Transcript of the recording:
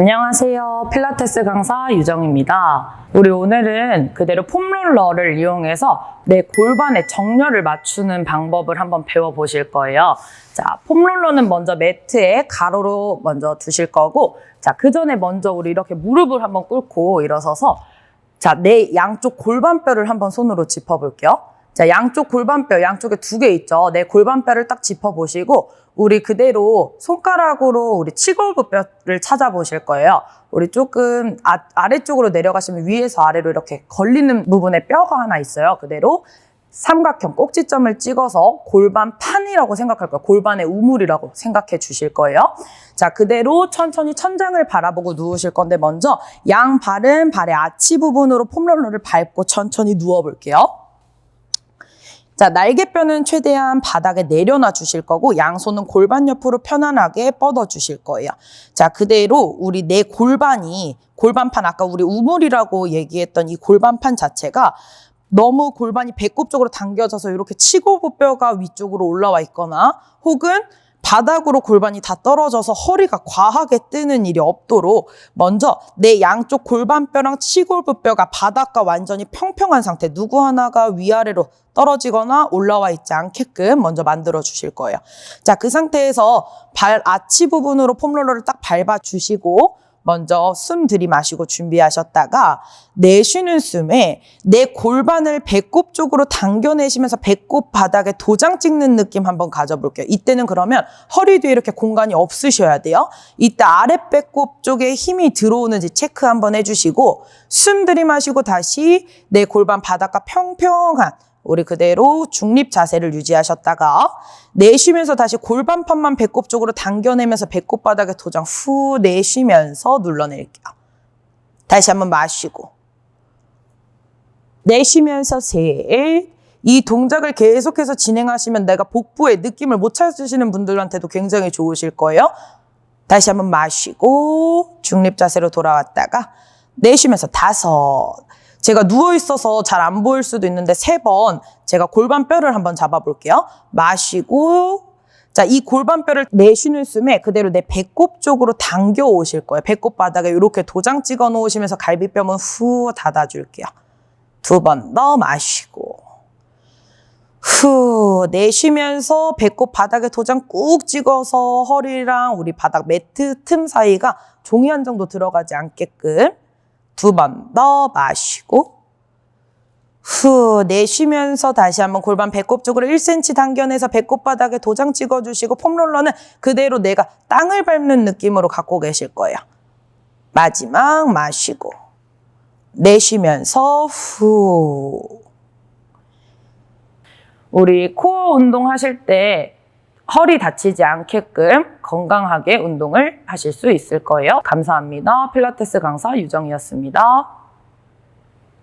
안녕하세요. 필라테스 강사 유정입니다. 우리 오늘은 그대로 폼롤러를 이용해서 내 골반의 정렬을 맞추는 방법을 한번 배워보실 거예요. 자, 폼롤러는 먼저 매트에 가로로 먼저 두실 거고, 자, 그 전에 먼저 우리 이렇게 무릎을 한번 꿇고 일어서서, 자, 내 양쪽 골반뼈를 한번 손으로 짚어볼게요. 자, 양쪽 골반뼈, 양쪽에 두 개 있죠. 내 골반뼈를 딱 짚어보시고, 우리 그대로 손가락으로 우리 치골부뼈를 찾아보실 거예요. 우리 조금 아, 아래쪽으로 내려가시면 위에서 아래로 이렇게 걸리는 부분에 뼈가 하나 있어요. 그대로 삼각형 꼭지점을 찍어서 골반판이라고 생각할 거예요. 골반의 우물이라고 생각해 주실 거예요. 자, 그대로 천천히 천장을 바라보고 누우실 건데 먼저 양 발은 발의 아치 부분으로 폼롤러를 밟고 천천히 누워 볼게요. 자, 날개뼈는 최대한 바닥에 내려놔 주실 거고, 양손은 골반 옆으로 편안하게 뻗어 주실 거예요. 자, 그대로 우리 내 골반이, 골반판, 아까 우리 우물이라고 얘기했던 이 골반판 자체가 너무 골반이 배꼽 쪽으로 당겨져서 이렇게 치골부뼈가 위쪽으로 올라와 있거나, 혹은 바닥으로 골반이 다 떨어져서 허리가 과하게 뜨는 일이 없도록 먼저 내 양쪽 골반뼈랑 치골부뼈가 바닥과 완전히 평평한 상태 누구 하나가 위아래로 떨어지거나 올라와 있지 않게끔 먼저 만들어 주실 거예요. 자, 그 상태에서 발 아치 부분으로 폼롤러를 딱 밟아 주시고 먼저 숨 들이마시고 준비하셨다가 내쉬는 숨에 내 골반을 배꼽 쪽으로 당겨내시면서 배꼽 바닥에 도장 찍는 느낌 한번 가져볼게요. 이때는 그러면 허리 뒤에 이렇게 공간이 없으셔야 돼요. 이때 아래 배꼽 쪽에 힘이 들어오는지 체크 한번 해주시고 숨 들이마시고 다시 내 골반 바닥과 평평한 우리 그대로 중립 자세를 유지하셨다가 내쉬면서 다시 골반판만 배꼽 쪽으로 당겨내면서 배꼽 바닥에 도장 후 내쉬면서 눌러낼게요. 다시 한번 마시고 내쉬면서 셋. 이 동작을 계속해서 진행하시면 내가 복부에 느낌을 못 찾으시는 분들한테도 굉장히 좋으실 거예요. 다시 한번 마시고 중립 자세로 돌아왔다가 내쉬면서 다섯. 제가 누워 있어서 잘 안 보일 수도 있는데 세 번 제가 골반뼈를 한번 잡아볼게요. 마시고 자, 이 골반뼈를 내쉬는 숨에 그대로 내 배꼽 쪽으로 당겨 오실 거예요. 배꼽 바닥에 이렇게 도장 찍어 놓으시면서 갈비뼈는 후 닫아줄게요. 두 번 더 마시고 후 내쉬면서 배꼽 바닥에 도장 꾹 찍어서 허리랑 우리 바닥 매트 틈 사이가 종이 한 정도 들어가지 않게끔 두 번 더 마시고 후 내쉬면서 다시 한번 골반 배꼽 쪽으로 1cm 당겨내서 배꼽 바닥에 도장 찍어주시고 폼롤러는 그대로 내가 땅을 밟는 느낌으로 갖고 계실 거예요. 마지막 마시고 내쉬면서 후 우리 코어 운동 하실 때 허리 다치지 않게끔 건강하게 운동을 하실 수 있을 거예요. 감사합니다. 필라테스 강사 유정이었습니다.